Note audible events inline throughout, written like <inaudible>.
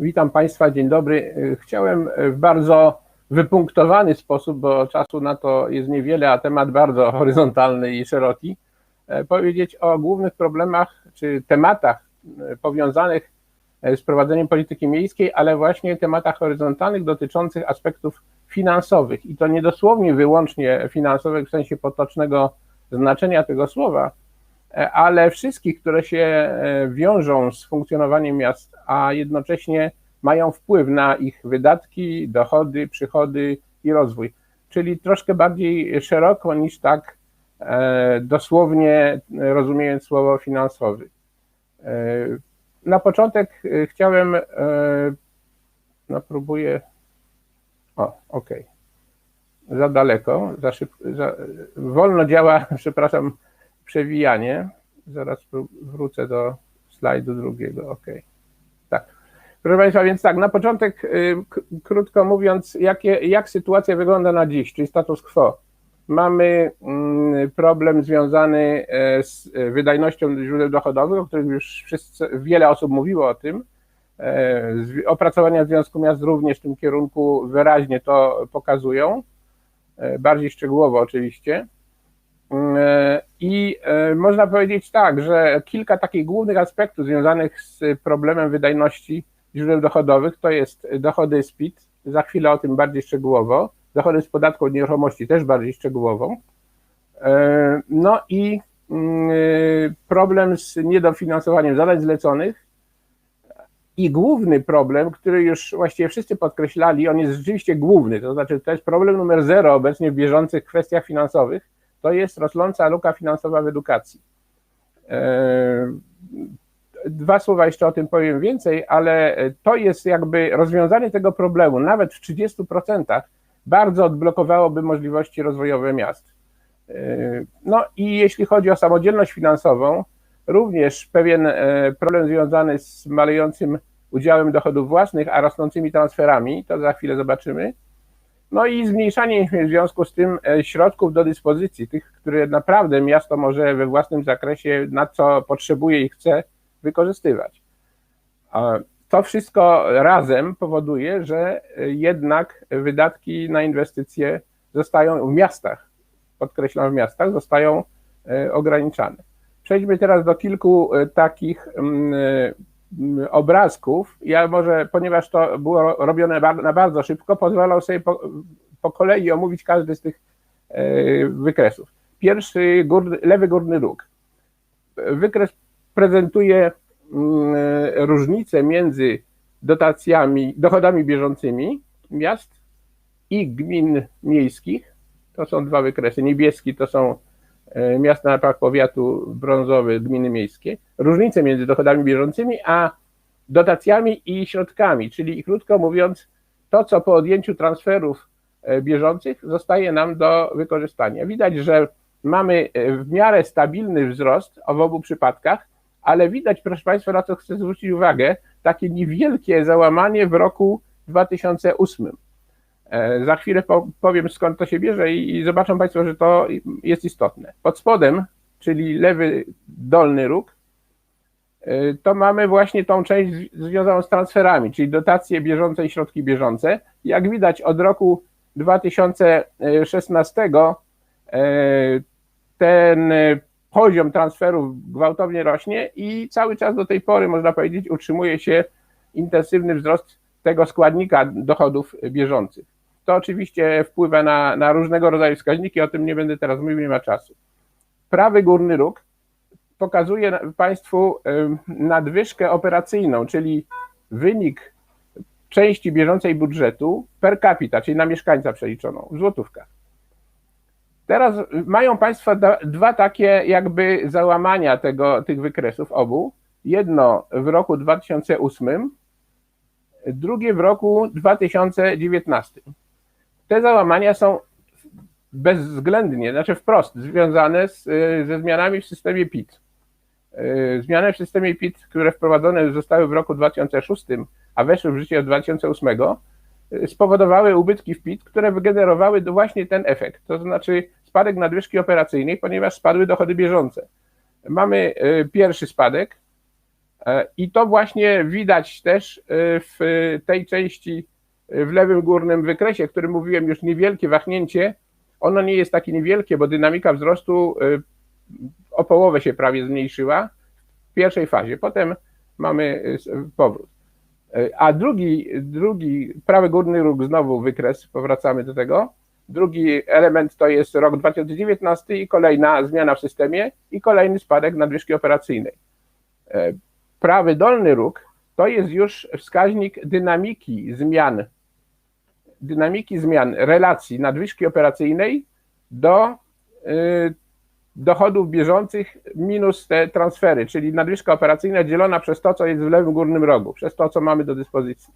Witam Państwa, dzień dobry. Chciałem w bardzo wypunktowany sposób, bo czasu na to jest niewiele, a temat bardzo <laughs> horyzontalny i szeroki, powiedzieć o głównych problemach czy tematach powiązanych z prowadzeniem polityki miejskiej, ale właśnie tematach horyzontalnych dotyczących aspektów finansowych. I to nie dosłownie wyłącznie finansowych w sensie potocznego znaczenia tego słowa, ale wszystkich, które się wiążą z funkcjonowaniem miast, a jednocześnie mają wpływ na ich wydatki, dochody, przychody i rozwój. Czyli troszkę bardziej szeroko niż tak dosłownie rozumiejąc słowo finansowy. Na początek chciałem, no próbuję, o, ok, za daleko, za szybko, za, wolno działa, <laughs> przepraszam, przewijanie, zaraz wrócę do slajdu drugiego, ok, tak. Proszę Państwa, więc tak, na początek, krótko mówiąc, jakie, jak sytuacja wygląda na dziś, czyli status quo. Mamy mm, problem związany z wydajnością źródeł dochodowych, o których już wszyscy, wiele osób mówiło o tym. Opracowania Związku Miast również w tym kierunku wyraźnie to pokazują, bardziej szczegółowo oczywiście. I można powiedzieć tak, że kilka takich głównych aspektów związanych z problemem wydajności źródeł dochodowych to jest dochody z PIT, za chwilę o tym bardziej szczegółowo, dochody z podatku od nieruchomości też bardziej szczegółowo, no i problem z niedofinansowaniem zadań zleconych i główny problem, który już właściwie wszyscy podkreślali, on jest rzeczywiście główny, to znaczy to jest problem numer zero obecnie w bieżących kwestiach finansowych, to jest rosnąca luka finansowa w edukacji. Dwa słowa jeszcze o tym powiem więcej, ale to jest jakby rozwiązanie tego problemu, nawet w 30% bardzo odblokowałoby możliwości rozwojowe miast. No i jeśli chodzi o samodzielność finansową, również pewien problem związany z malejącym udziałem dochodów własnych, a rosnącymi transferami, to za chwilę zobaczymy. No i zmniejszanie w związku z tym środków do dyspozycji, tych, które naprawdę miasto może we własnym zakresie, na co potrzebuje i chce wykorzystywać. To wszystko razem powoduje, że jednak wydatki na inwestycje zostają w miastach, podkreślam w miastach, zostają ograniczane. Przejdźmy teraz do kilku takich obrazków. Ja może, ponieważ to było robione na bardzo szybko, pozwolę sobie po, po kolei omówić każdy z tych wykresów. Pierwszy, górny, lewy górny róg. Wykres prezentuje różnicę między dotacjami, dochodami bieżącymi miast i gmin miejskich. To są dwa wykresy. Niebieski to są miasta na praw powiatu, brązowy gminy miejskie. Różnice między dochodami bieżącymi a dotacjami i środkami, czyli krótko mówiąc, to co po odjęciu transferów bieżących zostaje nam do wykorzystania. Widać, że mamy w miarę stabilny wzrost w obu przypadkach, ale widać, proszę Państwa, na co chcę zwrócić uwagę, takie niewielkie załamanie w roku 2008. Za chwilę powiem skąd to się bierze i zobaczą Państwo, że to jest istotne. Pod spodem, czyli lewy dolny róg, to mamy właśnie tą część związaną z transferami, czyli dotacje bieżące i środki bieżące. Jak widać od roku 2016 ten poziom transferów gwałtownie rośnie i cały czas do tej pory, można powiedzieć, utrzymuje się intensywny wzrost tego składnika dochodów bieżących. To oczywiście wpływa na, na różnego rodzaju wskaźniki, o tym nie będę teraz mówił, nie ma czasu. Prawy górny róg pokazuje Państwu nadwyżkę operacyjną, czyli wynik części bieżącej budżetu per capita, czyli na mieszkańca przeliczoną w złotówkach. Teraz mają Państwo dwa takie jakby załamania tego, tych wykresów obu. Jedno w roku 2008, drugie w roku 2019. Te załamania są bezwzględnie, znaczy wprost związane z, ze zmianami w systemie PIT. Zmiany w systemie PIT, które wprowadzone zostały w roku 2006, a weszły w życie od 2008, spowodowały ubytki w PIT, które wygenerowały właśnie ten efekt, to znaczy spadek nadwyżki operacyjnej, ponieważ spadły dochody bieżące. Mamy pierwszy spadek, I to właśnie widać też w tej części, w lewym górnym wykresie, o którym mówiłem, już niewielkie wahnięcie. Ono nie jest takie niewielkie, bo dynamika wzrostu o połowę się prawie zmniejszyła w pierwszej fazie. Potem mamy powrót. A drugi, drugi, prawy górny róg, znowu wykres, powracamy do tego. Drugi element to jest rok 2019 i kolejna zmiana w systemie i kolejny spadek nadwyżki operacyjnej. Prawy dolny róg to jest już wskaźnik dynamiki zmian, dynamiki zmian relacji nadwyżki operacyjnej do e, dochodów bieżących minus te transfery, czyli nadwyżka operacyjna dzielona przez to, co jest w lewym górnym rogu, przez to, co mamy do dyspozycji.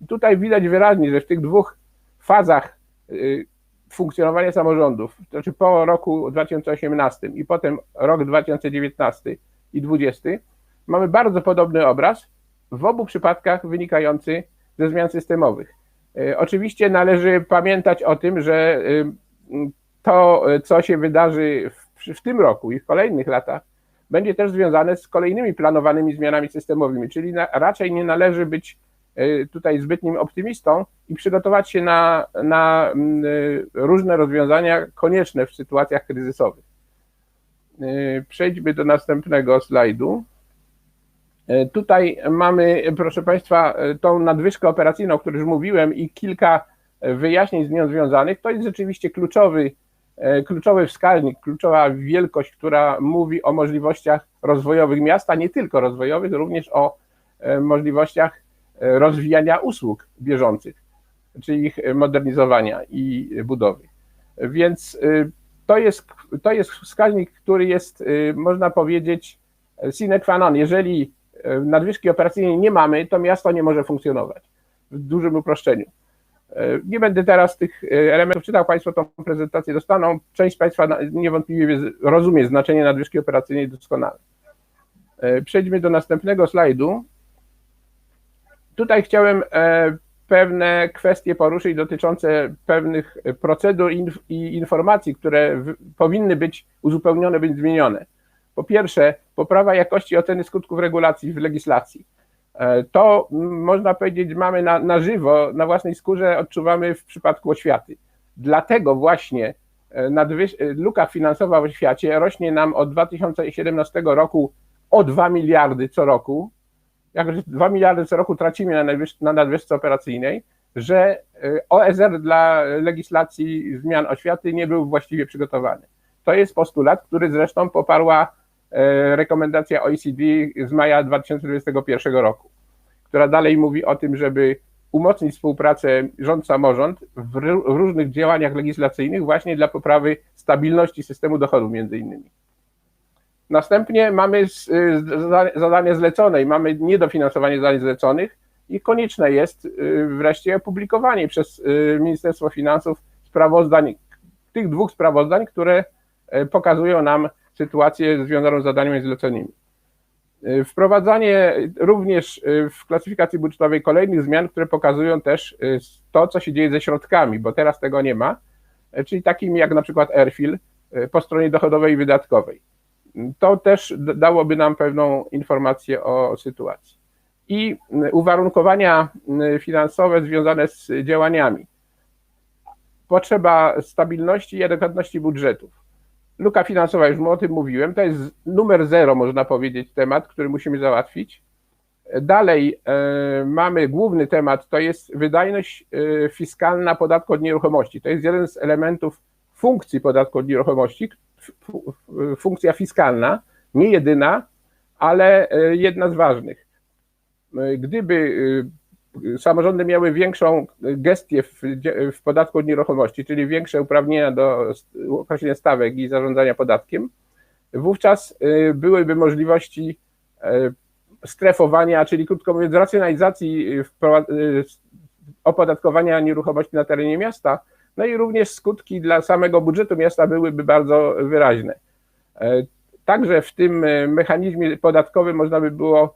I tutaj widać wyraźnie, że w tych dwóch fazach y, funkcjonowania samorządów, to znaczy po roku 2018 i potem rok 2019 i 2020, mamy bardzo podobny obraz, w obu przypadkach wynikający ze zmian systemowych. Y, oczywiście należy pamiętać o tym, że y, to, co się wydarzy w tym roku i w kolejnych latach będzie też związane z kolejnymi planowanymi zmianami systemowymi, czyli na, raczej nie należy być e, tutaj zbytnim optymistą i przygotować się na, na e, różne rozwiązania konieczne w sytuacjach kryzysowych. E, przejdźmy do następnego slajdu. Tutaj mamy, proszę Państwa, tą nadwyżkę operacyjną, o której już mówiłem i kilka wyjaśnień z nią związanych. To jest rzeczywiście kluczowy E, kluczowy wskaźnik, kluczowa wielkość, która mówi o możliwościach rozwojowych miasta, nie tylko rozwojowych, również o e, możliwościach e, rozwijania usług bieżących, czyli ich modernizowania i budowy. Więc to jest, to jest wskaźnik, który jest, można powiedzieć, sine qua non. Jeżeli nadwyżki operacyjnej nie mamy, to miasto nie może funkcjonować w dużym uproszczeniu. E, nie będę teraz tych e, elementów czytał, Państwo tą prezentację dostaną. Część Państwa niewątpliwie rozumie znaczenie nadwyżki operacyjnej doskonale. E, przejdźmy do następnego slajdu. Tutaj chciałem pewne kwestie poruszyć dotyczące pewnych procedur i informacji, które powinny być uzupełnione, być zmienione. Po pierwsze, poprawa jakości oceny skutków regulacji w legislacji. E, to można powiedzieć mamy na, na żywo, na własnej skórze odczuwamy w przypadku oświaty. Dlatego właśnie e, nadwyż- e, luka finansowa w oświacie rośnie nam od 2017 roku o 2 miliardy co roku. Jak 2 miliardy co roku tracimy na, na nadwyżce operacyjnej, że OSR dla legislacji zmian oświaty nie był właściwie przygotowany. To jest postulat, który zresztą poparła rekomendacja OECD z maja 2021 roku, która dalej mówi o tym, żeby umocnić współpracę rząd-samorząd w, różnych działaniach legislacyjnych właśnie dla poprawy stabilności systemu dochodów między innymi. Następnie mamy zadania zlecone i mamy niedofinansowanie zadań zleconych i konieczne jest y, wreszcie opublikowanie przez y, Ministerstwo Finansów sprawozdań, tych dwóch sprawozdań, które e, pokazują nam sytuację związaną z zadaniami zleconymi. Y, wprowadzanie również y, w klasyfikacji budżetowej kolejnych zmian, które pokazują też y, to, co się dzieje ze środkami, bo teraz tego nie ma, czyli takimi jak na przykład Airfield po stronie dochodowej i wydatkowej. To też dałoby nam pewną informację o sytuacji. I uwarunkowania finansowe związane z działaniami. Potrzeba stabilności i adekwatności budżetów Luka finansowa, już o tym mówiłem, to jest numer zero, można powiedzieć, temat, który musimy załatwić. Dalej e, mamy główny temat, to jest wydajność e, fiskalna podatku od nieruchomości. To jest jeden z elementów funkcji podatku od nieruchomości, funkcja fiskalna, nie jedyna, ale e, jedna z ważnych. Gdyby samorządy miały większą gestię w, w podatku od nieruchomości, czyli większe uprawnienia do określenia stawek i zarządzania podatkiem, wówczas y, byłyby możliwości y, strefowania, czyli krótko mówiąc, racjonalizacji y, opodatkowania nieruchomości na terenie miasta, no i również skutki dla samego budżetu miasta byłyby bardzo wyraźne. Także w tym mechanizmie podatkowym można by było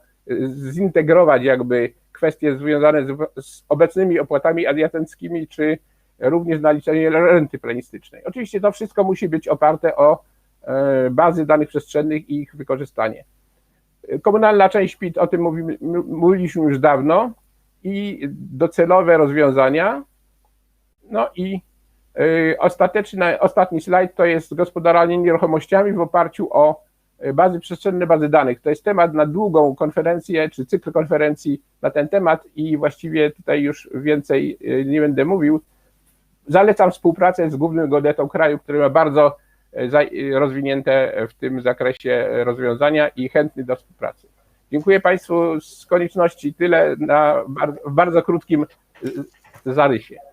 zintegrować jakby kwestie związane z, z obecnymi opłatami adiacenckimi, czy również naliczenie renty planistycznej. Oczywiście to wszystko musi być oparte o e, bazy danych przestrzennych i ich wykorzystanie. Komunalna część PIT, o tym mówimy, mówiliśmy już dawno i docelowe rozwiązania. No i y, ostateczny, ostatni slajd to jest gospodarowanie nieruchomościami w oparciu o bazy przestrzenne, bazy danych. To jest temat na długą konferencję czy cykl konferencji na ten temat i właściwie tutaj już więcej y, nie będę mówił. Zalecam współpracę z Głównym Geodetą kraju, który ma bardzo y, rozwinięte w tym zakresie rozwiązania i chętny do współpracy. Dziękuję Państwu z konieczności tyle na w bardzo krótkim zarysie.